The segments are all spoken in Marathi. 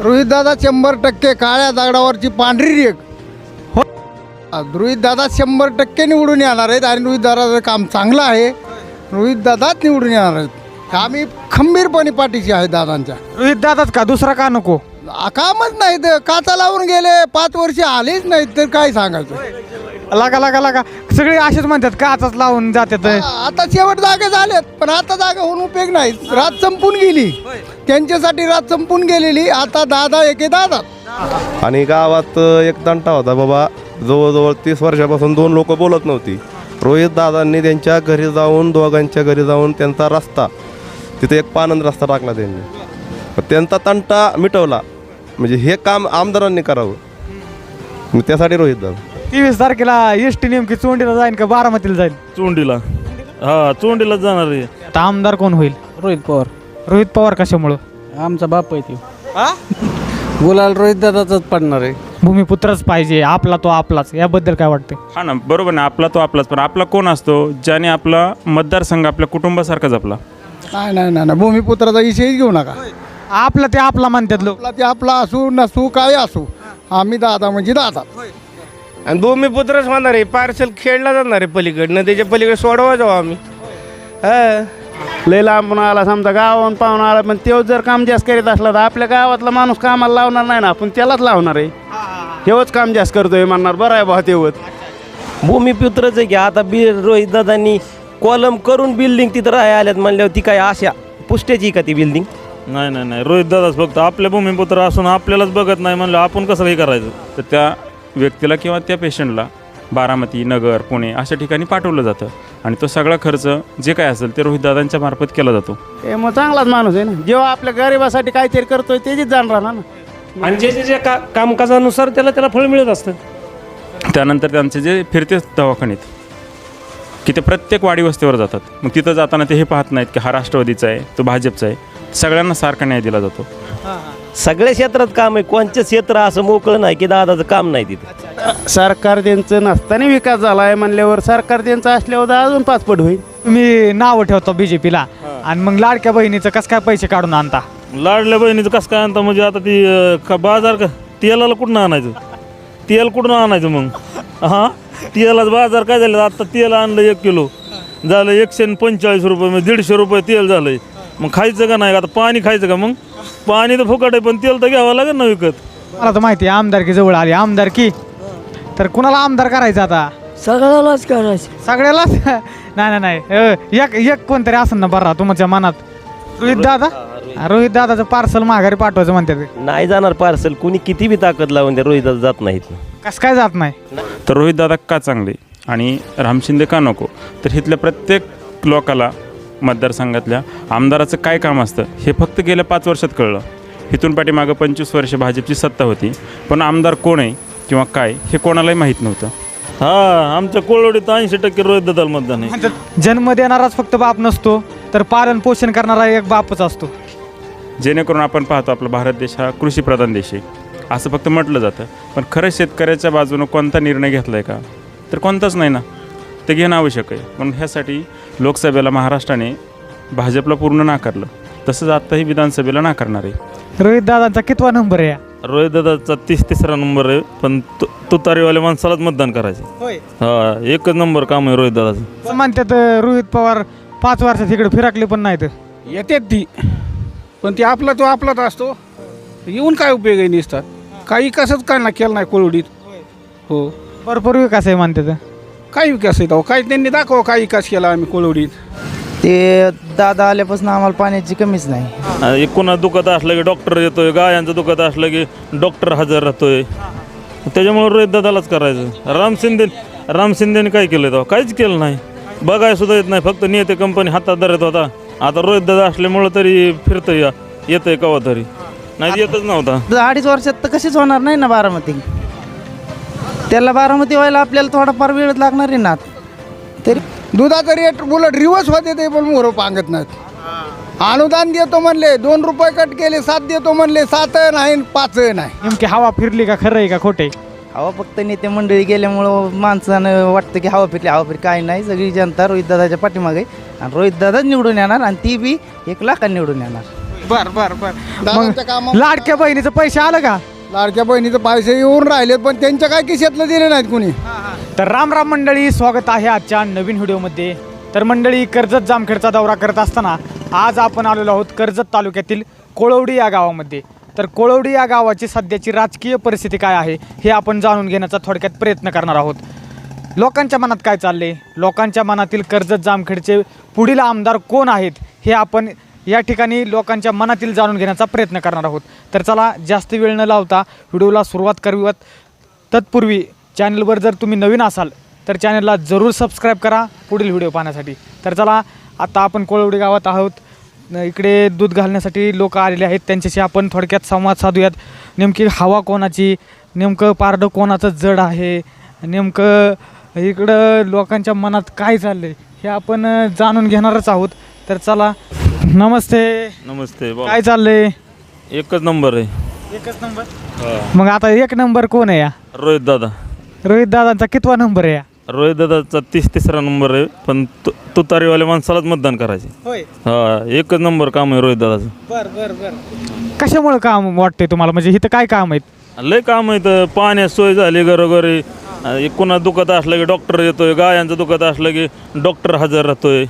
रोहितदादा शंभर टक्के काळ्या दगडावरची पांढरी रेग हो. रोहितदादा शंभर टक्के निवडून येणार आहेत आणि रोहितदादाचं काम चांगलं आहे. रोहितदादाच निवडून येणार आहेत. आम्ही खंबीरपणे पाठीशी आहे दादांच्या. रोहित दादाच का? दुसरा का नको? आ, कामच नाहीत काचा लावून गेले? पाच वर्ष आलेच नाहीत तर काय सांगायचं? लागा लागा लागा. सगळे असेच म्हणतात का आताच लावून जातात आता शेवट जागे झालेत पण आता जागा होऊन उपयोग नाही. रात संपून गेली. त्यांच्यासाठी रात संपून गेलेली. आता दादा एके दादा. आणि गावात एक तंटा होता बाबा. जवळजवळ तीस वर्षापासून दोन लोक बोलत नव्हती. रोहित दादांनी त्यांच्या घरी जाऊन दोघांच्या घरी जाऊन त्यांचा रस्ता तिथे एक पानंद रस्ता टाकला त्यांनी. पण त्यांचा तंटा मिटवला. म्हणजे हे काम आमदारांनी करावं. मग त्यासाठी रोहित दादा. तेवीस तारखेला एस टी नेमकी चोंडीला जाईन का बारामतीला जाईल? चोंडीला. हा चोंडीला जाणार आहे. आता आमदार कोण होईल? रोहित पवार. रोहित पवार कशामुळं? आमचा बाप आहे तो. गुलाल रोहित दादाचाच पडणार आहे. भूमिपुत्रच पाहिजे आपला तो आपलाच. याबद्दल काय वाटतं हा ना बरोबर ना आपला तो आपलाच. पण आपला कोण असतो ज्याने आपला मतदारसंघ आपल्या कुटुंबासारखा जपला? नाही नाही नाही नाही. भूमिपुत्राचा विषयच घेऊ नका. आपला ते आपला म्हणतात लोक. आपला ते आपला असू नसू काय असू. आम्ही दादा म्हणजे दादा. आणि भूमिपुत्रच होणार आहे. पार्सल खेळला जाणार आहे पलीकडनं. त्याच्या पलीकडे सोडवा जाऊ आम्ही. हा. लय लांबून आला समजा गावाहून पाहून आला पण तो जर काम जास्त करीत असला तर आपल्या गावातला माणूस कामाला लावणार नाही ना. आपण त्यालाच लावणार आहे. हेवच काम जास्त करतोय म्हणणार. बरं आहे बा तेवत भूमिपुत्रच आहे की आता बी रोहित दादांनी कॉलम करून बिल्डिंग तिथं राहाय आल्यात म्हणल्यावर ती काय आशा पुष्ट्याची का ती बिल्डिंग नाही नाही नाही. रोहित दादाच फक्त आपल्या भूमिपुत्र असून आपल्यालाच बघत नाही म्हणलं आपण कसं काही करायचं? तर त्या व्यक्तीला किंवा त्या पेशंटला बारामती नगर पुणे अशा ठिकाणी पाठवलं जातं. आणि तो सगळा खर्च जे काय असेल ते रोहितदादांच्या मार्फत केला जातो. हे मग चांगलाच माणूस आहे ना. जेव्हा आपल्या गरिबासाठी काहीतरी करतोय त्याचीच जाणार ना. आणि जे जे जे का कामकाजानुसार त्याला त्याला फळ मिळत असतं. त्यानंतर त्यांचे जे फिरते दवाखानेत की ते प्रत्येक वाडी वस्तीवर जातात. मग तिथं जाताना ते हे पाहत नाहीत की हा राष्ट्रवादीचा आहे तो भाजपचा आहे. सगळ्यांना सारखा न्याय दिला जातो. सगळ्या क्षेत्रात काम आहे. कोणचं क्षेत्र असं मोकळं नाही की दादाचं काम नाही तिथं. सरकार त्यांचं नसताना विकास झाला आहे म्हणल्यावर सरकार त्यांचं असल्यावर अजून पाचपट होईल. तुम्ही नाव ठेवतो बीजेपीला आणि मग लाडक्या बहिणीचं कसं काय पैसे काढून आणता? लाडल्या बहिणीचं कसं काय आणता? म्हणजे आता ती अं, का बाजार का तेलाला कुठून आणायचं? तेल कुठून आणायचं मग? हां? तेलाचं बाजार काय झालं? आता तेल आणलं एक किलो. झालं एकशे आणि पंचेचाळीस रुपये म्हणजे दीडशे रुपये तेल झालंय. मग खायचं का नाही? आता पाणी खायचं का मग? पाणी तर फुकट आहे पण तेल तर घ्यावं लागेल ना विकत. मला तर माहिती आहे आमदारकी जवळ आली. आमदारकी तर कुणाला आमदार करायचं आता? सगळ्यालाच करायचं. सगळ्यालाच? नाही नाही नाही. अ, एक एक कोणतरी असेल ना बरा तुमच्या मनात. रोहित दादा? रोहित. दादाचं पार्सल माघारी पाठवायचं म्हणतात नाही जाणार पार्सल. कुणी किती बी ताकद लावून त्या रोहित दादा जात नाहीत. कसं काय जात नाही? तर रोहितदादा का चांगले? आणि राम शिंदे का नको? तर इथल्या प्रत्येक लोकाला मतदारसंघातल्या आमदाराचं काय काम असतं हे फक्त गेल्या पाच वर्षात कळलं. इथून पाठीमागं पंचवीस वर्ष भाजपची सत्ता होती. पण आमदार कोण आहे किंवा काय हे कोणालाही माहीत नव्हतं. हा आमच्या कोळवडीत ऐंशी टक्के रोहित दादाला मतदान आहे. जन्म देणाराच फक्त बाप नसतो तर पालन पोषण करणारा एक बापच असतो. जेणेकरून आपण पाहतो आपला भारत देश हा कृषीप्रधान देश आहे. असं फक्त म्हटलं जातं. पण खरं शेतकऱ्याच्या बाजूनं कोणता निर्णय घेतला आहे का? तर कोणताच नाही ना. ते घेणं आवश्यक आहे. म्हणून ह्यासाठी लोकसभेला महाराष्ट्राने भाजपला पूर्ण नाकारलं. तसंच आत्ताही विधानसभेला नाकारणार आहे. रोहित दादांचा कितवा नंबर आहे रोहित दादाचा तीस तिसरा नंबर आहे पण तु- तुतारीवाल्या माणसालाच मतदान करायचं. होय. हा एकच नंबर काम आहे रोहित दादाचं. म्हणतात अ, रोहित पवार पाच वर्षात इकडे फिरकले पण नाहीत. येतात ती. पण ती आपला तो आपलाच असतो. येऊन काय उपयोग आहे निसतात काही कसंच काय ना केलं नाही कोळवडीत हो. भरपूर विकास आहे म्हणतात. काय विकास आहे तो? काय त्यांनी दाखवा काय विकास केला आम्ही कोळवडीत? ते दादा आल्यापासून आम्हाला पाण्याची कमीच नाही. आणि कोणा दुखत असलं की डॉक्टर येतोय गायांचं दुखत असलं की डॉक्टर हजर राहतोय. त्याच्यामुळे रोहित दादालाच करायचं. राम शिंदे राम शिंदेने काय केलं तेव्हा काहीच केलं नाही. बघाय सुद्धा येत नाही फक्त नेते कंपनी हातात धरत होता. आता रोहित दादा असल्यामुळं तरी फिरतंय या येतंय कवा तरी. नाही येतच नव्हता. तर अडीच वर्षात तर कशीच होणार नाही ना बारामती. त्याला बारामती व्हायला आपल्याला थोडाफार वेळ लागणार आहे ना. तरी दुधाचं रेट उलट रिवर्स होते ते पण मोरं पांगत नाहीत. अनुदान देतो म्हणले दोन रुपये कट केले सात देतो म्हणले सात नाही पाच नाही. नेमकी हवा फिरली का खरं आहे का खोटे हवा फक्त नेते मंडळी गेल्यामुळं माणसानं वाटतं की हवा फिरली हवा फिरली काही नाही सगळी जनता रोहितदादाच्या पाठीमागे आहे. आणि रोहितदादाच निवडून येणार आणि ती बी एक लाखांनी निवडून येणार. बर बर बर. दादांच्या लाडक्या बहिणीचं पैसे आलं का? लाडक्या बहिणीचं पैसे येऊन राहिलेत पण त्यांच्या काय खिशातलं दिले नाहीत कुणी? तर राम राम मंडळी स्वागत आहे आजच्या नवीन व्हिडिओमध्ये. तर मंडळी कर्जत जामखेडचा दौरा करत असताना आज आपण आलेलो आहोत कर्जत तालुक्यातील कोळवडी या गावामध्ये. तर कोळवडी या गावाची सध्याची राजकीय परिस्थिती काय आहे हे आपण जाणून घेण्याचा थोडक्यात प्रयत्न करणार आहोत. लोकांच्या मनात काय चालले लोकांच्या मनातील कर्जत जामखेडचे पुढील आमदार कोण आहेत हे आपण या ठिकाणी लोकांच्या मनातील जाणून घेण्याचा प्रयत्न करणार आहोत. तर चला जास्त वेळ न लावता व्हिडिओला सुरुवात करूयात. तत्पूर्वी चॅनलवर जर तुम्ही नवीन असाल तर चॅनलला जरूर सबस्क्राईब करा पुढील व्हिडिओ पाहण्यासाठी. तर चला आता आपण कोळवडी गावात आहोत. इकडे दूध घालण्यासाठी लोक आलेले आहेत. त्यांच्याशी आपण थोडक्यात संवाद साधूयात. नेमकी हवा कोणाची? नेमकं पारडं कोणाचं जड आहे? नेमकं इकडं लोकांच्या मनात काय चाललं आहे हे आपण जाणून घेणारच आहोत. तर चला नमस्ते. नमस्ते. काय चाललंय? एकच नंबर आहे. एकच नंबर? मग आता एक नंबर कोण आहे या? रोहित दादा. रोहित दादांचा कितवा नंबर आहे या? रोहित दादाचा तीस तिसरा नंबर आहे पण तु- तुतारीवाल्या माणसालाच मतदान करायचे. होय. हा एकच नंबर काम आहे रोहित दादाचं. बर बर बर. कशामुळे काम वाटते तुम्हाला? म्हणजे इथं काय काम आहेत? लय काम आहे तर सोय झाली घरोघरी. एक कोणा दुखत असलं की डॉक्टर येतोय गायांचं दुखत असलं की डॉक्टर हजर राहतोय.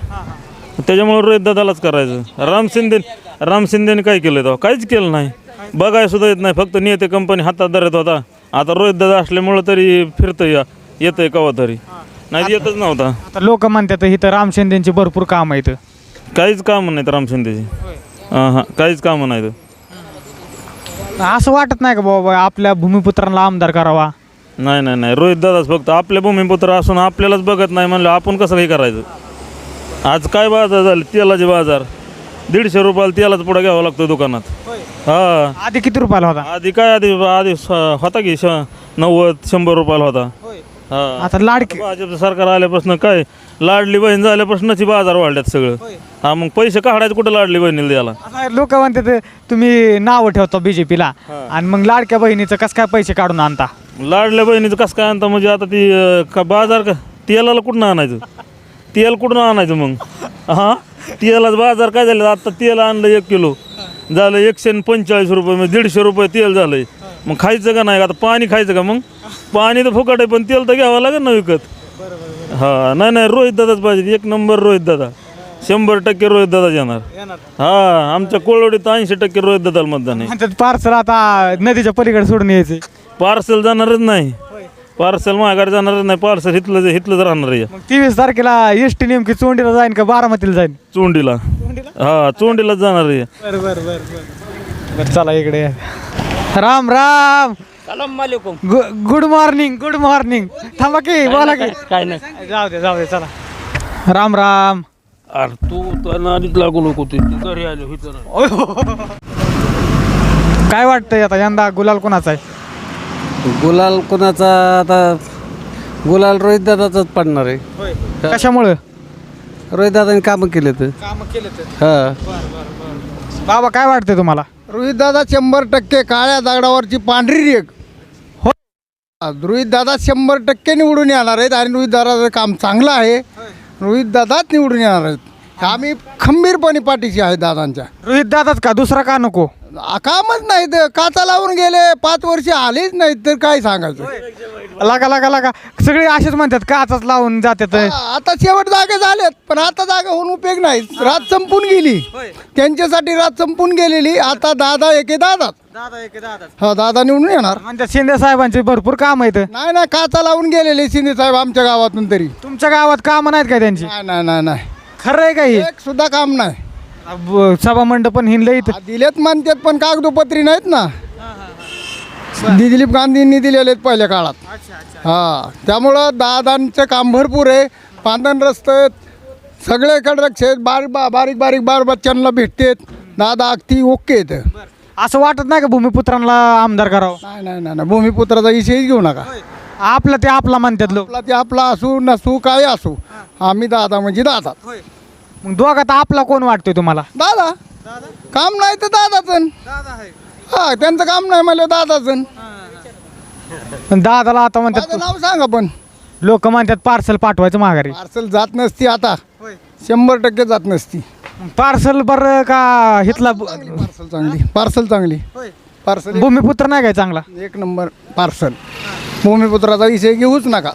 त्याच्यामुळे रोहित दादालाच करायचं. राम शिंदे राम शिंदेने काय केलं तेव्हा? काहीच केलं नाही. बघाय सुद्धा येत नाही. फक्त नेते कंपनी हातात धरत होता. आता रोहित दादा असल्यामुळं तरी फिरतंय. या येतंय कवा तरी. नाही येतच नव्हता. आता लोक म्हणतात इथं राम शिंदेची भरपूर काम आहेत. काहीच कामं नाहीत राम शिंदेची. हां हां काहीच कामं नाहीत. असं वाटत नाही का बाबा आपल्या भूमिपुत्रांना आमदार करावा? नाही नाही नाही. रोहित दादाच फक्त आपले भूमिपुत्र असून आपल्यालाच बघत नाही म्हणलं आपण कसं काही करायचं? आज काय बाजार झाले? तेलाचे बाजार. दीडशे रुपयाला तेलाच पुढे घ्यावा लागतो दुकानात. हा. आधी किती रुपयाला होता? आधी काय आधी आधी स- होता की श नव्वद शंभर रुपयाला होता. हा. आता लाडकी भाजपचं सरकार आल्यापासून काय लाडली बहीण झाल्यापासूनच बाजार वाढल्यात सगळं. हा मग पैसे काढायचे कुठं लाडली बहिणीला द्यायला? आता लोक म्हणतात तुम्ही नाव ठेवता बीजेपीला आणि मग लाडक्या बहिणीचं कसं काय पैसे काढून आणता? लाडल्या बहिणीचं कसं काय आणता? म्हणजे आता ती अं, का बाजार का तेलाला कुठून आणायचं? तेल कुठून आणायचं मग? हां? तेलाच बाजार काय झालं? आता तेल आणलं एक किलो. झालं एकशे पंचेचाळीस रुपये म्हणजे दीडशे रुपये तेल झालंय. मग खायचं का नाही? आता पाणी खायचं का मग? पाणी तर फुकट आहे पण तेल तर घ्यावं लागेल ना विकत. हा नाही नाही रोहित दादाच पाहिजे. एक नंबर रोहित दादा. शंभर टक्के रोहित दादा येणार. हा आमच्या कोळवडीत ऐंशी टक्के रोहित दादाला मतदान आहे. पार्सल आता नदीच्या पलीकडे सोडून यायचे पार्सल जाणारच नाही. पार्सल माघार जाणारच नाही पार्सल हिथलं हिथलंच राहणार आहे. मग तेवीस तारखेला एस टी नेमकी चोंडीला जाईन का बारामतीला जाईन? चोंडीला. हा चोंडीलाच जाणार आहे. बर बर बर बर. चला इकडे. राम राम. गु- गुड मॉर्निंग गुड मॉर्निंग. थांबा की बोला की. काय नाही. जाऊ दे जाऊ दे चला. राम राम. अरे तू आधीच लागू नको ते. घरी आलो काय वाटतंय आता यंदा गुलाल कोणाचा आहे? गुलाल कोणाचा आता गुलाल रोहित दादाचाच पडणार आहे. कशामुळं? रोहित दादाने कामं केले तर काम केलं हा. बाबा काय वाटतंय तुम्हाला? रोहित दादा शंभर टक्के काळ्या दगडावरची पांढरी रेग हो. रोहित दादा शंभर टक्के निवडून येणार आहेत आणि रोहित दादाचं काम चांगलं आहे. रोहित दादाच निवडून येणार आहेत. आम्ही खंबीरपणे पाठीशी आहे दादांच्या. रोहित दादाच का? दुसरा का नको? कामच नाही तर काचा लावून गेले पाच वर्ष आलेच नाहीत तर काय सांगायचं? लागा लागा लागा. सगळे असेच म्हणतात काचाच लावून जातात. आ- आता शेवट जागा झालेत पण आता जागा होऊन उपयोग नाही. रात संपून गेली. त्यांच्यासाठी रात संपून गेलेली आता दादा एके दादाच हा दादा निवडून येणार. म्हणतात शिंदे साहेबांचे भरपूर काम आहेत. नाही नाही काचा लावून गेलेले शिंदे साहेब आमच्या गावातून तरी. तुमच्या गावात काम नाहीत का त्यांची? नाही नाही नाही नाही. खरं आहे काही एक सुद्धा काम नाही. सभा मंडपन हिंडलं इथं. दिलेत म्हणतात पण कागदोपत्री नाहीत ना. दिलीप गांधींनी दिलेले आहेत पहिल्या काळात. हा त्यामुळं दादांचं काम भरपूर आहे. पांधन रस्ते आहेत, सगळे कडरक्ष आहेत. बारीक बा बारीक बारीक बार बच्चांना भेटतेत. दादा अगदी ओके आहेत. असं वाटत नाही का भूमिपुत्रांना आमदार करावं? नाही नाही नाही नाही. भूमिपुत्राचा विषयच घेऊ नका. आपलं ते आपला म्हणतात लोक. आपला ते आपला असू नसू काय असू. आम्ही दादा म्हणजे दादा मग दोघात आपला कोण वाटतोय तुम्हाला? दादा. काम नाही तर दादाचं. हा त्यांचं काम नाही मला दादाचं. पण दादाला आता म्हणतात माझं नाव सांगा पण. लोक म्हणतात पार्सल पाठवायचं माघारी. पार्सल जात नसती आता. शंभर टक्के जात नसती. पार्सल बरं का हिथला पार्सल चांगली पार्सल चांगली. पार्सल भूमिपुत्र नाही काय चांगला? एक नंबर पार्सल भूमिपुत्राचा विषय घेऊच नका.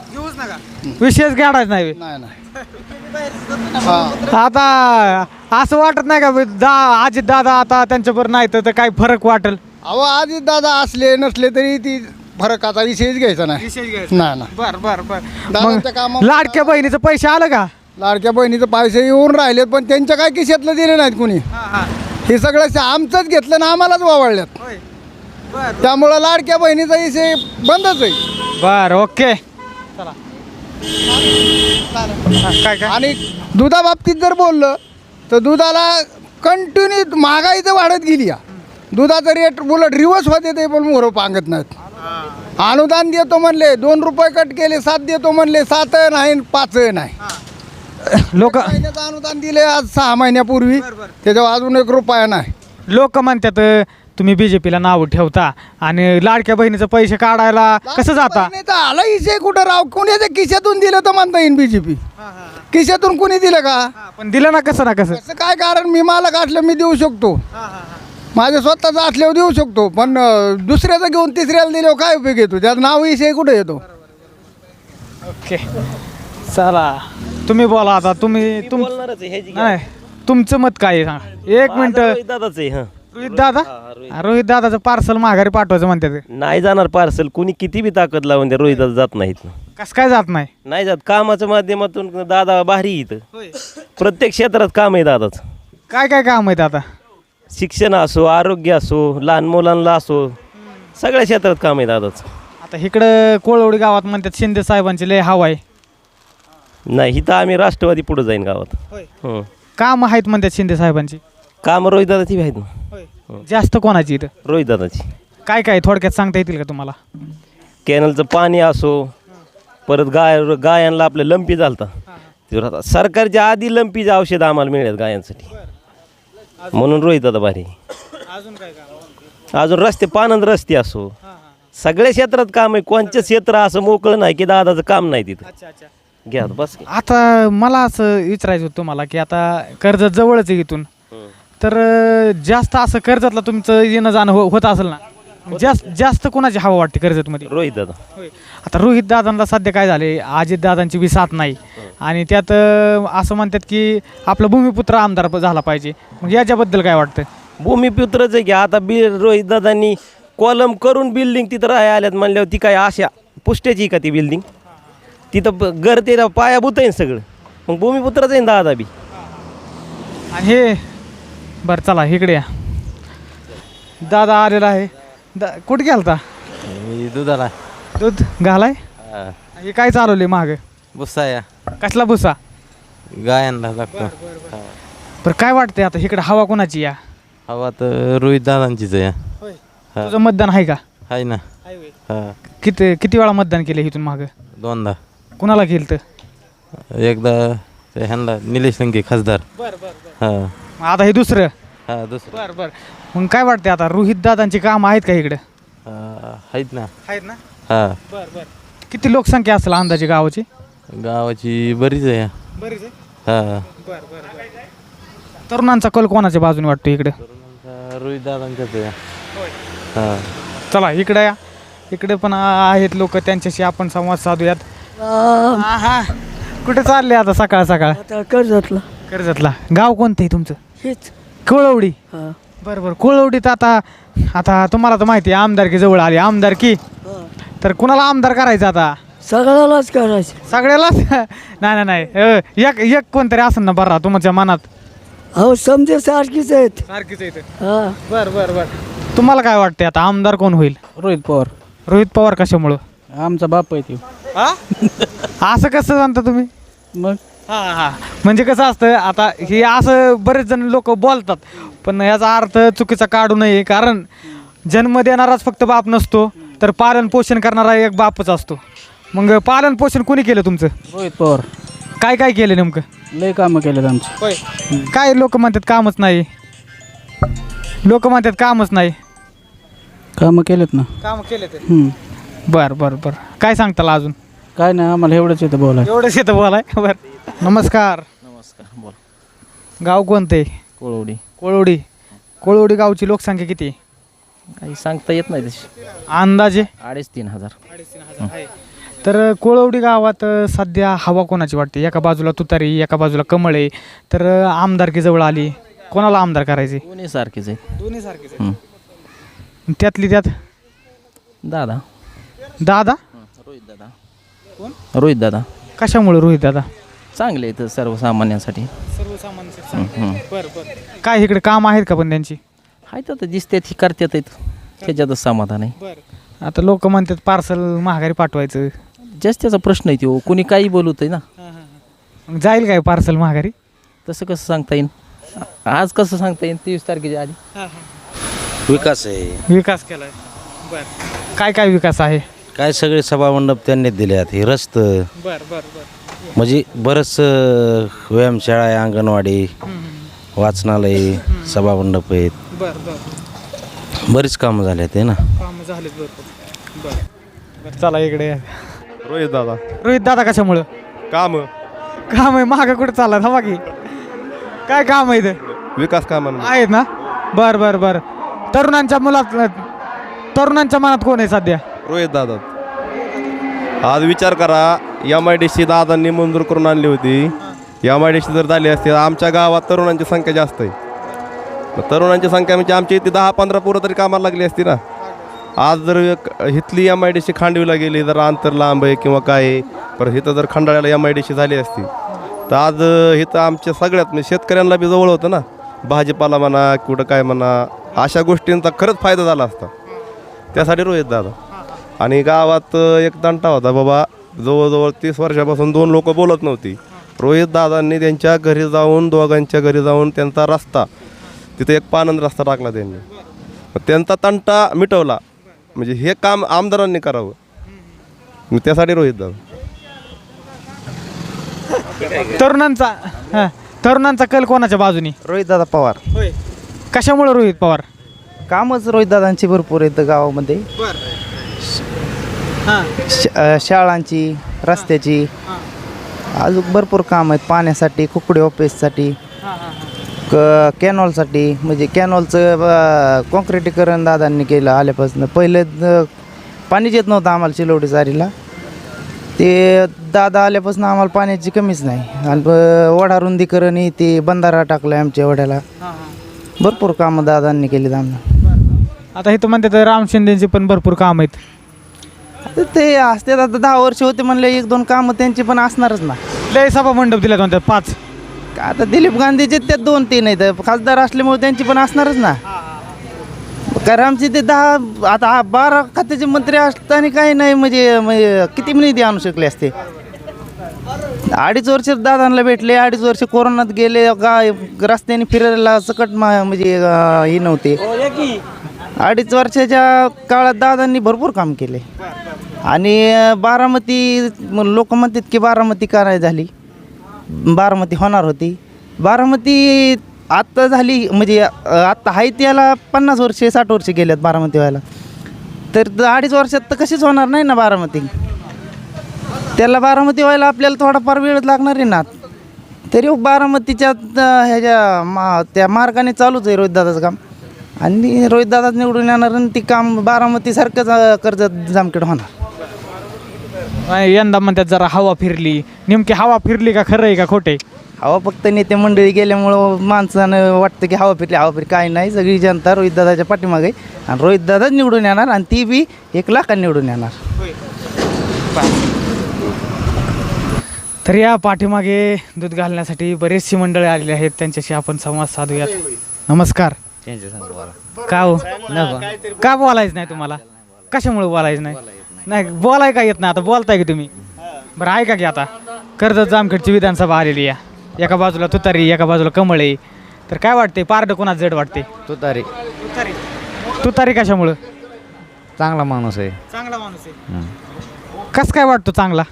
विशेष काढायचं नाही. बे. नाही नाही. आता असं वाटत नाही का दा अजित दादा आता त्यांच्याबरोबर नाही तर काय फरक वाटेल? अहो आधी दादा असले नसले तरी ती फरकाचा विषयच घ्यायचा नाही. नाही. ना बर बर बर. दादांच्या मग कामावर- लाडक्या बहिणीचं पैसे आलं का? लाडक्या बहिणीचं पैसे येऊन राहिलेत पण त्यांच्या काय खिशातलं दिले नाहीत कुणी? हे सगळं श- आमचंच घेतलं ना आम्हालाच वावळल्यात. त्यामुळं लाडक्या बहिणीचा विषय बंदच आहे. बर ओके. चला. हा, काय काय? आणि दुधाबाबतीत जर बोललं तर दुधाला कंटिन्यू महागाई तर वाढत गेली या. दुधाचं रेट उलट रिवर्स होते ते पण मोहरं पांगत नाहीत. अनुदान देतो म्हणले दोन रुपये कट केले सात देतो म्हणले सात नाही पाच नाही. लोक महिन्याचं अनुदान दिले आज सहा महिन्यापूर्वी त्याच्यावर अजून एक रुपया नाही. लोक म्हणतात तुम्ही बीजेपीला नाव ठेवता आणि लाडक्या बहिणीचं पैसे काढायला कसं जाता? नाही तर आला इशे कुठं राव? कोणाच्या खिशातून दिलं तर म्हणता येईल बीजेपी खिशातून कुणी दिलं का? पण दिलं ना कसं ना कसं? असं काय कारण? मी मालक असलं मी देऊ शकतो. माझ्या स्वतःचं असल्यावर देऊ शकतो पण अं, दुसऱ्याचं घेऊन तिसऱ्याला दिल्यावर काय उपयोग येतो? त्यात नाव विषय कुठे येतो? ओके. चला. तुम्ही बोला आता. तुम्ही तुम बोलणारच आहे ह्याची नाही. तुमचं मत काय आहे? सांगा. एक मिनिट. दादाच आहे हा. रोहित दादा? रोहित. दादाचं पार्सल माघारी पाठवायचं म्हणतात नाही जाणार पार्सल कुणी किती बी ताकद लावून द्या रोहित दादा जात नाहीत कसं काय जात नाही? नाही जात. कामाच्या माध्यमातून दादा भारी इथं. प्रत्येक क्षेत्रात काम आहे दादाच. काय काय काम आहेत आता शिक्षण असो आरोग्य असो लहान मुलांना असो सगळ्या क्षेत्रात काम आहे दादाच. आता इकडं कोळवडी गावात म्हणतात शिंदे साहेबांची लय हवा आहे. नाही इथं आम्ही राष्ट्रवादी पुढे जाईन गावात. हं. काम आहेत म्हणतात शिंदे साहेबांची. कामं रोहित दादाची आहेत ना. जास्त कोणाची इथं? रोहित दादाची काय काय थोडक्यात सांगता येतील का तुम्हाला? कॅनलचं पाणी असो परत गाय गायांना आपलं लंपी आता सरकारच्या आधी लंपीचं औषध आम्हाला मिळेल गायांसाठी. म्हणून रोहित दादा भारी. अजून काय अजून रस्ते पानंद रस्ते असो. सगळ्या क्षेत्रात काम आहे. कोणचं क्षेत्र असं मोकळं नाही की दादाचं काम नाही तिथं. अच्छा अच्छा. घ्या बस. आता मला असं विचारायचं होतं तुम्हाला की आता कर्जत जवळच आहे इथून. तर अं, जास्त असं कर्जतला तुमचं येणं जाणं हो होत असेल ना? जास्त जास्त कोणाची हवा वाटते कर्जतमध्ये? रोहित दादा. आता रोहित दादांना सध्या काय झाले? अजित दादांची बी साथ नाही. आणि त्यात अं, असं म्हणतात की आपला भूमिपुत्र आमदार प- झाला पाहिजे. मग याच्याबद्दल काय वाटतं? भूमिपुत्रच आहे की आता बी रोहित दादांनी कॉलम करून बिल्डिंग तिथं राहाय आल्यात म्हणल्यावर ती काय आशा पुष्ट्याची का ती बिल्डिंग तिथं ब- घर ते पायाभूत आहे ना सगळं. मग भूमिपुत्रच आहे ना दादा बी. आणि हे बरं चला इकडे या. दादा आलेला आहे. दा कुठे गेलता? दुधाला. दूध घालाय? हे. काय चालवले माग? बुस्सा या. कसला भुसा? गायांना लागतो. बरं काय वाटतंय आता? इकडे हवा कोणाची या? हवा तर रोहित दादांचीच हा. तुझं मतदान आहे का? आहे ना. हा. किती किती वेळा मतदान केलं इथून माग? दोनदा. कुणाला केलं तर एकदा ते ह्यांना निलेश लंके खासदार. हा. आता हे दुसरं. हा दुसरं. बरं बरं. मग काय वाटतंय आता? रोहित दादांची काम आहेत का इकडे? हा, आहेत ना. आहेत ना? हा. बरं बरं. किती लोकसंख्या असेल अंदाजे गावाची? गावाची बरीच आहे. बरीच हा. बरं बरं तरुणांचा कल कोणाच्या बाजूने वाटतो इकडे? रोहित दादांच्याच आहे. हा. चला इकडे या. इकडे पण आहेत लोक. त्यांच्याशी आपण संवाद साधूयात. हा, हा. कुठे चालले आता सकाळ सकाळ? आता कर्जतला. कर्जतला. गाव कोणतं आहे तुमचं? हेच. कोळवडी. हा. बरं बरं. कोळवडीत आता आता तुम्हाला तर माहिती आहे आमदारकी जवळ आली. आमदारकी. तर कुणाला आमदार करायचं आता? सगळ्यालाच करायचं. सगळ्यालाच? नाही नाही नाही. अ, एक एक कोणतरी असेल ना बरं तुमच्या मनात? अहो समजे सारखीच आहेत. सारखीच आहे हा. बरं बरं बरं. तुम्हाला काय वाटते आता आमदार कोण होईल? रोहित पवार. रोहित पवार कशामुळं? आमचा बाप आहे ते. असं कसं म्हणता तुम्ही? मग? हा हा. म्हणजे कसं असतं आता हे असं बरेच जण लोक बोलतात पण याचा अर्थ चुकीचा काढू नये कारण जन्म देणाराच फक्त बाप नसतो तर पालन पोषण करणारा एक बापच असतो. मग पालन पोषण कोणी केलं तुमचं? रोहित पवार. काय काय केलं नेमकं? लय कामं केलेत आमचे. काय लोक म्हणतात कामच नाही? लोक म्हणतात कामच नाही. कामं केलेत ना. काम केले ते हम्म. बर बर बर. काय सांगताला अजून? काय नाही आम्हाला एवढंच येतं बोलाय एवढंच येतं बोलाय बर. नमस्कार. गाव कोणतं? आहे कोळवडी. कोळवडी. कोळवडी गावची लोकसंख्या किती? काही सांगता येत नाही तशी. अंदाजे? अडीच तीन हजार तर कोळवडी गावात सध्या हवा कोणाची वाटते? एका बाजूला तुतारी एका बाजूला कमळ. आहे तर आमदारकी जवळ आली? कोणाला आमदार करायचे? दोन्ही सारखेच आहेत. दोन्ही सारखेच. त्यातली त्यात? दादा. दादा? रोहित दादा. कोण? रोहित दादा. कशामुळे रोहित दादा? चांगले आहेत सर्वसामान्यांसाठी. हं. काय इकडे काम आहेत का पण त्यांची? आहेत आता दिसतात ही करतात आहेत. त्याच्यातच समाधान आहे. आता लोक म्हणतात पार्सल महागारी पाठवायचं. जास्त त्याचा प्रश्न आहे तो. कोणी काही बोलवत आहे ना. मग जाईल काय पार्सल महागारी? तसं कसं सांगता येईल? आज कसं सांगता येईल? तेवीस तारखेच्या आधी. विकास आहे. विकास केलाय. बर. काय काय विकास आहे? काय सगळे सभामंडप त्यांनी दिले आहेत हे रस्तं. बर बर बर. म्हणजे बरंच व्यायामशाळा आहे अंगणवाडी वाचनालय सभामंडप आहेत. बर बर. बरीच कामं झाली आहेत हे ना? काम झाले भरपूर. बर बर. चला इकडे. रोहित दादा. रोहित दादा कशामुळं? काम. काम आहे मागं कुठं चालला? हवा की. काय काम आहे इथं? विकास कामान. आहेत ना? बर बर बर. तरुणांच्या मुलात तरुणांच्या मनात कोण आहे सध्या? रोहित दादा. आज विचार करा एम आय डी सी दादांनी मंजूर करून आणली होती. एम आय डी सी जर झाली असती आमच्या गावात तरुणांची संख्या जास्त आहे. मग तरुणांची संख्या म्हणजे आमची इथे दहा पंधरा पोरं तरी कामाला लागली असती ना. आज जर एक एम आय डी सी खांडवीला गेली जर अंतर लांब आहे किंवा काय आहे परत इथं जर खंडाळ्याला एम आय डी सी झाली असती तर आज हिथं आमच्या सगळ्यात म्हणजे शेतकऱ्यांना बी जवळ होतं ना. भाजीपाला म्हणा कुठं काय म्हणा अशा गोष्टींचा खरंच फायदा झाला असता. त्यासाठी रोहित दादा. आणि गावात एक तंटा होता बाबा जवळजवळ तीस वर्षापासून दोन लोक बोलत नव्हती. रोहित दादांनी त्यांच्या घरी जाऊन दोघांच्या घरी जाऊन त्यांचा रस्ता तिथे एक पानंद रस्ता टाकला त्यांनी. मग त्यांचा तंटा मिटवला. म्हणजे हे काम आमदारांनी करावं. मग त्यासाठी रोहित दादा. तरुणांचा हा, तरुणांचा कल कोणाच्या बाजूनी? रोहितदादा पवार. होय. कशामुळे रोहित पवार? कामच रोहितदादांची भरपूर आहेत गावामध्ये. श शाळांची रस्त्याची. अजून भरपूर काम आहेत पाण्यासाठी कुकडे ऑफिससाठी क कॅनॉलसाठी म्हणजे कॅनॉलचं कॉन्क्रिटीकरण दादांनी केलं आल्यापासून. पहिले पाणीच येत नव्हतं आम्हाला चिलवडी चारीला ते दादा आल्यापासून आम्हाला पाण्याची कमीच नाही. आणि ब- ओढा रुंदीकरण हे ते बंधारा टाकला आमच्या ओढ्याला भरपूर कामं दादांनी केलीत आम्हाला आता इथं म्हणतात राम शिंदेची पण भरपूर काम आहेत. ते असते आता दहा वर्ष होते म्हणले एक दोन कामं त्यांची पण असणारच ना. लय सभा मंडप दिल्यात म्हणतात पाच. का आता दिलीप गांधीचे ते दोन तीन आहेत. खासदार असल्यामुळे त्यांची पण असणारच ना. कारण आमचे ते दहा आता हा बारा खात्याचे मंत्री असताना काही नाही म्हणजे म्हणजे किती निधी आणू शकले असते. अडीच वर्ष दादांना भेटले अडीच वर्ष कोरोनात गेले गा रस्त्याने फिरायला सकट मा- म्हणजे अं, हे नव्हते. अडीच वर्षाच्या काळात दादांनी भरपूर काम केले. आणि बारामती लोक म्हणतात की बारामती का नाही झाली? बारामती होणार होती. बारामती आत्ता झाली म्हणजे आत्ता आहे त्याला पन्नास वर्षे साठ वर्षे गेल्यात बारामती व्हायला. तर द- अडीच वर्षात तर कशीच होणार नाही ना बारामती. त्याला बारामती व्हायला आपल्याला थोडाफार वेळ लागणार आहे ना. तरी हो, बारामतीच्या ह्याच्या मा त्या मार्गाने चालूच आहे रोहितदादाचं काम. आणि रोहितदादाच निवडून येणार आणि ती काम बारामतीसारखंच कर्ज कर्जत जामखेड होणार. यंदा म्हणतात जरा हवा फिरली. नेमकी हवा फिरली का खरं आहे का खोटे हवा फक्त नेते मंडळी गेल्यामुळं माणसानं वाटतं की हवा फिरली हवा फिरली. काही नाही सगळी जनता रोहितदादाच्या पाठीमागे आहे. आणि रोहितदादाच निवडून येणार आणि ती बी एक लाखांनी निवडून येणार. तर या पाठीमागे दूध घालण्यासाठी बरेचशी मंडळी आलेली आहेत. त्यांच्याशी आपण संवाद साधूयात. नमस्कार. का हो? का बोलायचं नाही तुम्हाला? कशामुळे बोलायचं नाही? नाही बोलाय का येत नाही? आता बोलताय की तुम्ही. बरं ऐका की आता. कर्जत जामखेडची विधानसभा आलेली आहे. एका बाजूला तुतारी एका बाजूला कमळ. आहे तर काय वाटते पारडं कोणाच जड वाटते तुतारी. तुतारी. तुतारी कशामुळं? चांगला माणूस आहे. चांगला माणूस आहे. कस काय वाटतो चांगला?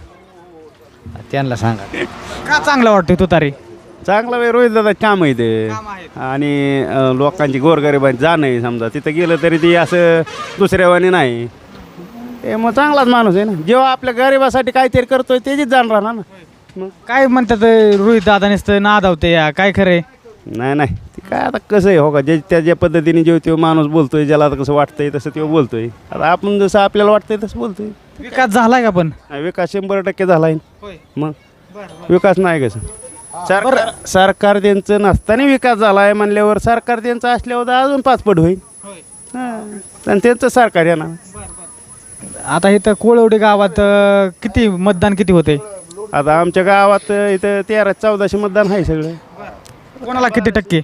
त्यांना सांगा. का चांगला वाटतोय तुतारी? चांगला वेळ रोहित दादा काम आहे ते. आणि लोकांची गोरगरिबांची जाणं आहे समजा. तिथं गेलं तरी ती असं दुसऱ्यावानी नाही. ते मग चांगलाच माणूस आहे ना. जेव्हा आपल्या गरिबासाठी काहीतरी करतोय त्याचीच जाण राहणार ना. मग? काय म्हणतात रोहित दादा नुसतं नादावते या. काय खरंय नाही नाही. ते काय आता कसं आहे हो का? जे त्या ज्या पद्धतीने जेव्हा तो माणूस बोलतोय ज्याला आता कसं वाटतंय तसं तो बोलतोय. आता आपण जसं आपल्याला वाटतंय तसं बोलतोय. विकास झालाय का पण? नाही, विकास शंभर टक्के झाला आहे मग? विकास नाही कसं सरकार सरकार त्यांचं नसताना विकास झाला आहे म्हणल्यावर सरकार त्यांचं असल्यावर तर अजून पाचपट होईल. हां. आणि त्यांचं सरकार येणार. आता इथं कोळवडे गावात अं, किती मतदान किती होते? आता आमच्या गावात इथं तेरा चौदाशे मतदान आहे सगळं. कोणाला किती टक्के?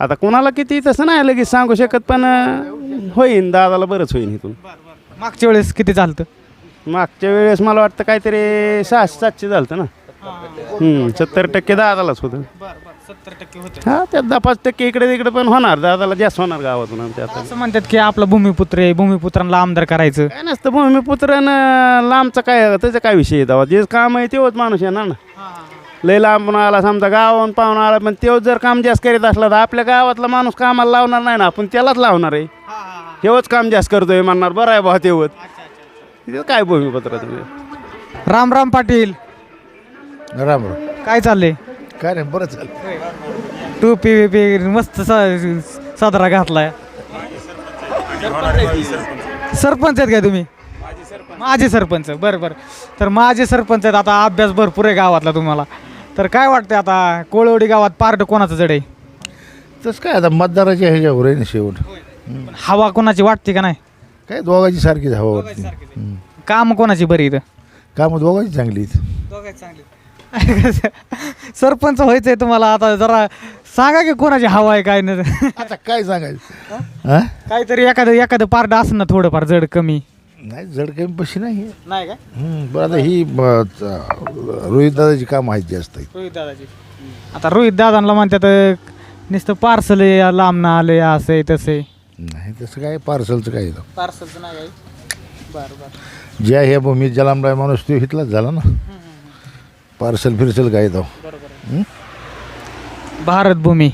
आता कोणाला किती तसं नाही लगेच सांगू शकत पण अं, होईन दादाला बरंच होईन इथून. मागच्या वेळेस किती झालं मागच्या वेळेस मला वाटतं काहीतरी सहाशे सातशे झालं होतं ना हम्म, सत्तर टक्के दादालाच होतं. सत्तर टक्के होते. हा त्यात दहा पाच टक्के इकडे तिकडे पण होणार. दादाला जास्त होणार गावातून आमच्या आता. असं म्हणतात की आपला भूमिपुत्र आहे भूमिपुत्रांना आमदार करायचं. काय नसतं भूमिपुत्रानं लांबचा काय त्याचा काय विषय आहे जे काम आहे तेव्हाच माणूस येणार ना. लय लांबून आला समजा गावाहून पाहून आला पण तेव्हाच जर काम जास्त करीत असला तर आपल्या गावातला माणूस कामाला लावणार नाही ना. आपण त्यालाच लावणार आहे. तेव्हाच काम जास्त करतोय म्हणणार. बरं आहे भाऊ तेव्हाच तिथं काय भूमिपत्र तुम्ही? राम राम पाटील. राम राम. काय चाललंय? काय नाही बरं चालेल टोपी बिपी मस्त सा- साजरा घातलाय. सरपंच आहेत काय तुम्ही? माझे सरपंच बरं बरं. तर माझे सरपंच आहेत आता अभ्यास भरपूर आहे गावातला तुम्हाला. तर काय वाटतं आता कोळवडी गावात पार्ट कोणाचं जड आहे? तसं काय आता मतदाराच्या ह्याच्यावर आहे ना शेवट. हवा कोणाची वाटते का नाही? काय दोघांची सारखीच हवा वाटते. काम कोणाची बरी इथं? कामं दोघांची चांगली आहेत. सरपंच व्हायचंय तुम्हाला आता जरा सांगा की कोणाची हवा आहे काय नाही. आता काय सांगायचं? हां? काहीतरी एखादं एखादं पार्ट असं ना थोडंफार जड कमी. नाही जड काही पशी नाही आहे. नाही काय हम्म, बरं आता ही रोहित दादाची काम आहेत जास्त. आहेत रोहित दादाची. आता रोहित दादांना म्हणतात नुसतं पार्सल लांब ना आले असं तसं नाही तसं काय पार्सलचं काय पार्सलचं नाही काही. बरं बरं. ज्या ह्या भूमीत जलामराय माणूस तो इथलाच झाला ना. पार्सल फिरसल काय येतं भारत भूमी.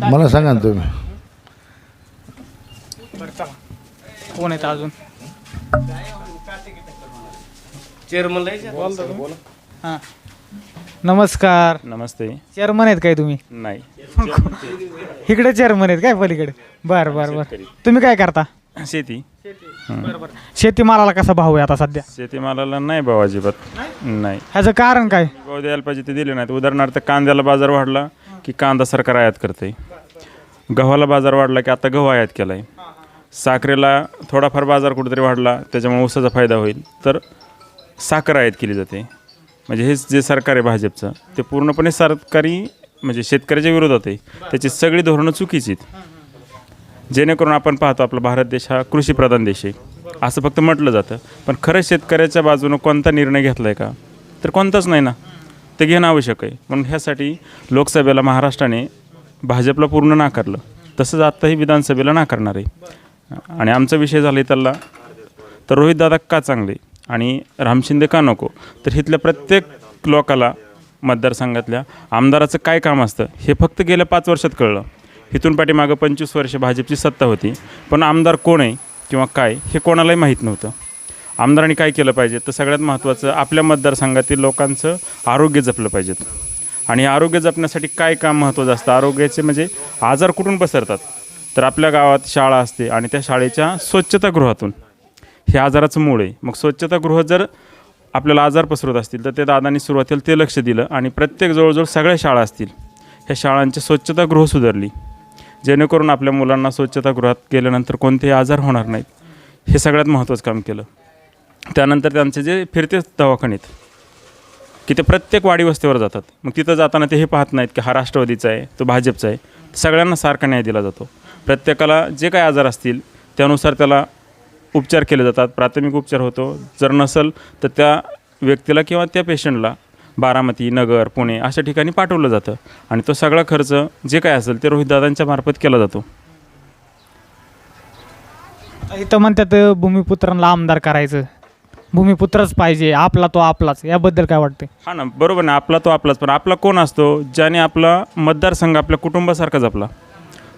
मला सांगा ना तुम्ही. कोण आहेत अजून? हां. नमस्कार. नमस्ते. चेअरमन आहेत काय तुम्ही? नाही. इकडे चेअरमन आहेत काय पलीकडे? बरं बरं बरं. तुम्ही काय करता? शेती. बरं बरं. शेतीमालाला कसा भाव आहे आता सध्या? शेतीमालाला नाही भाव अजिबात. नाही? ह्याचं कारण काय? भाव द्यायला पाहिजे ते दिले नाहीत. उदाहरणार्थ कांद्याला बाजार वाढला की कांदा सरकार आयात करते गव्हाला बाजार वाढला की आता गहू आयात केला आहे साखरेला थोडाफार बाजार कुठेतरी वाढला त्याच्यामुळे ऊसाचा फायदा होईल. तर साखर आयात केली जाते. म्हणजे हेच जे सरकार आहे भाजपचं ते पूर्णपणे सरकारी म्हणजे शेतकऱ्याच्या विरोधात आहे. त्याची सगळी धोरणं चुकीची आहेत. जेणेकरून आपण पाहतो आपला भारत देश हा कृषीप्रधान देश आहे. असं फक्त म्हटलं जातं. पण खरं शेतकऱ्याच्या बाजूनं कोणता निर्णय घेतला आहे का? तर कोणताच नाही ना. ते घेणं आवश्यक आहे. म्हणून ह्यासाठी लोकसभेला महाराष्ट्राने भाजपला पूर्ण नाकारलं. तसंच आत्ताही विधानसभेला नाकारणार आहे. आणि आमचा विषय झाला त्याला तर रोहितदादा का चांगले आणि रामशिंदे का नको? तर इथल्या प्रत्येक लोकाला मतदारसंघातल्या आमदाराचं काय काम असतं हे फक्त गेल्या पाच वर्षात कळलं. इथून पाठीमागं पंचवीस वर्ष भाजपची सत्ता होती. पण आमदार कोण आहे किंवा काय हे कोणालाही माहीत नव्हतं. आमदारांनी काय केलं पाहिजे? तर सगळ्यात महत्त्वाचं आपल्या मतदारसंघातील लोकांचं आरोग्य जपलं पाहिजेत. आणि आरोग्य जपण्यासाठी काय काम महत्त्वाचं असतं? आरोग्याचे म्हणजे आजार कुठून पसरतात? तर आपल्या गावात शाळा असते आणि त्या शाळेच्या स्वच्छतागृहातून. हे आजाराचं मूळ आहे. मग स्वच्छतागृह जर आपल्याला आजार पसरत असतील तर ते दादांनी सुरुवातीला ते लक्ष दिलं आणि प्रत्येक जवळजवळ सगळ्या शाळा असतील. ह्या शाळांची स्वच्छतागृह सुधारली. जेणेकरून आपल्या मुलांना स्वच्छतागृहात गेल्यानंतर कोणतेही आजार होणार नाहीत. हे सगळ्यात महत्त्वाचं काम केलं. त्यानंतर त्यांचे जे फिरते दवाखाने आहेत की ते प्रत्येक वाडी वस्तीवर जातात. मग तिथं जाताना ते हे पाहत नाहीत की हा राष्ट्रवादीचा आहे तो भाजपचा आहे. सगळ्यांना सारखा न्याय दिला जातो. प्रत्येकाला जे काही आजार असतील त्यानुसार त्याला उपचार केले जातात. प्राथमिक उपचार होतो. जर नसेल तर त्या व्यक्तीला किंवा त्या पेशंटला बारामती नगर पुणे अशा ठिकाणी पाठवलं जातं. आणि तो सगळा खर्च जे काय असेल ते रोहितदादांच्या मार्फत केला जातो. इथं म्हणतात भूमिपुत्रांना आमदार करायचं. भूमिपुत्रच पाहिजे. आपला तो आपलाच. याबद्दल काय वाटते हा ना बरोबर ना. आपला तो आपलाच. पण आपला कोण असतो ज्याने आपला मतदारसंघ आपल्या कुटुंबासारखा जपला?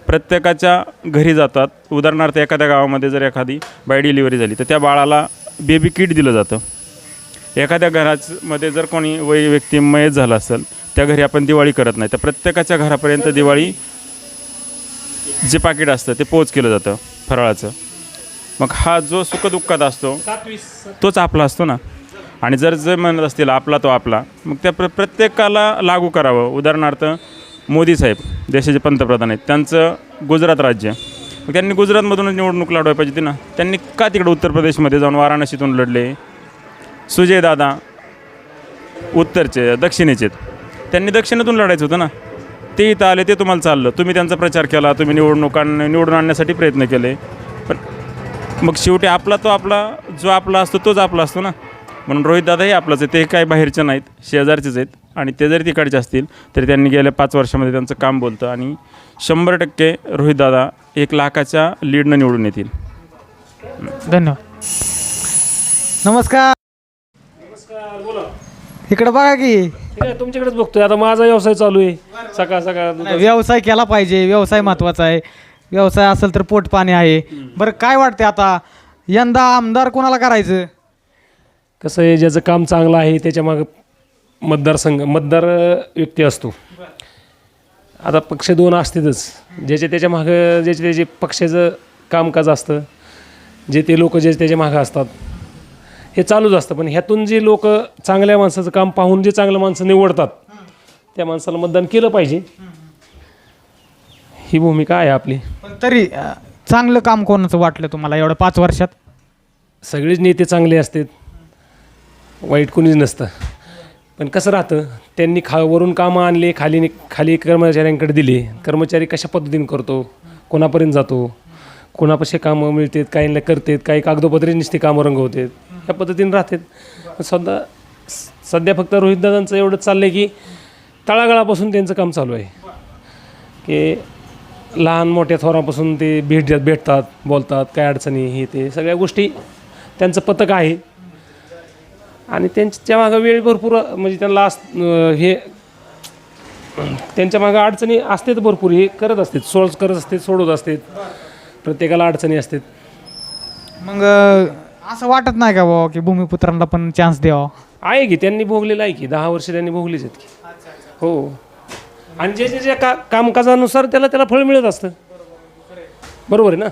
प्रत्येकाच्या घरी जातात. उदाहरणार्थ एखाद्या गावामध्ये जर एखादी बाय डिलिव्हरी झाली तर त्या बाळाला बेबी किट दिलं जातं. एखाद्या घरामध्ये जर कोणी वय व्यक्ती मयत झाला असेल त्या घरी आपण दिवाळी करत नाही. तर प्रत्येकाच्या घरापर्यंत दिवाळी जे पाकिट असतं ते पोच केलं जातं फराळाचं. मग हा जो सुखदुःखात असतो तोच आपला असतो ना. आणि जर जे म्हणत असतील आपला तो आपला मग त्या प्र प्रत्येकाला लागू करावं. उदाहरणार्थ मोदी साहेब देशाचे पंतप्रधान आहेत त्यांचं गुजरात राज्य. मग त्यांनी गुजरातमधूनच निवडणूक लढवायला पाहिजे होती ना. त्यांनी का तिकडे उत्तर प्रदेशमध्ये जाऊन वाराणसीतून लढले? सुजयदादा उत्तरचे दक्षिणेचे. त्यांनी दक्षिणेतून लढायचं होतं ना? ते इथं आले ते तुम्हाला चाललं. तुम्ही त्यांचा प्रचार केला तुम्ही निवडणुकां निवडून आणण्यासाठी प्रयत्न केले. पण मग शेवटी आपला तो आपला जो आपला असतो तोच आपला असतो ना? म्हणून रोहितदादाही आपलाच आहे ते काय बाहेरचे नाहीत शेजारचेच आहेत. आणि ते जरी तिकडचे असतील तरी त्यांनी गेल्या पाच वर्षामध्ये त्यांचं काम बोलतं. आणि शंभर टक्के रोहितदादा एक लाखाच्या लीडनं निवडून येतील. धन्यवाद. नमस्कार. इकडे बघा की. तुमच्याकडेच बघतोय. आता माझा व्यवसाय चालू आहे. सकाळ सकाळ नाही, व्यवसाय केला पाहिजे. व्यवसाय महत्त्वाचा आहे. व्यवसाय असेल तर पोट पाणी आहे. बरं काय वाटते आता? यंदा आमदार कोणाला करायचं? कसं आहे ज्याचं काम चांगलं आहे त्याच्या मागं मतदारसंघ मतदार अं, व्यक्ती असतो. आता पक्ष दोन असतातच. ज्याच्या त्याच्या मागं ज्याचे त्याचे पक्षाचं कामकाज असतं. जे ते लोक जे त्याच्या मागं असतात. हे चालूच असतं. पण ह्यातून जे लोक चांगल्या माणसाचं काम पाहून जे चांगलं माणसं निवडतात त्या माणसाला मतदान केलं पाहिजे. ही भूमिका आहे आपली. पण तरी अं, चांगलं काम कोणाचं वाटलं तुम्हाला एवढं पाच वर्षात? सगळेच नेते चांगले असतात. वाईट कोणीच नसतं. पण कसं राहतं त्यांनी खा वरून कामं आणले खाली खाली कर्मचाऱ्यांकडे दिले. कर्मचारी कशा पद्धतीने करतो? कोणापर्यंत जातो? कोणापाशी कामं मिळतात काहींना करतात काही कागदोपत्री नुसती कामं रंगवतात. या पद्धतीने राहतात. सध्या सध्या फक्त रोहितदादांचं एवढंच चाललं आहे की तळागाळापासून त्यांचं काम चालू आहे. की लहान मोठ्या थोरापासून ते भेट भेटतात बोलतात काय अडचणी हे ते सगळ्या गोष्टी त्यांचं पथक आहे. आणि त्यांच्या मागं वेळ भरपूर म्हणजे त्यांना अस हे त्यांच्या मागं अडचणी असतात भरपूर हे करत असतात सोल्व करत असतात सोडवत असतात. प्रत्येकाला अडचणी असतात. मग असं वाटत नाही का की भूमिपुत्रांना पण चान्स द्यावा? आहे की त्यांनी भोगलेलं आहे की दहा वर्ष त्यांनी भोगलीच आहेत की. हो. आणि जे जे जे का कामकाजानुसार त्याला त्याला फळ मिळत असतं. बरोबर आहे ना?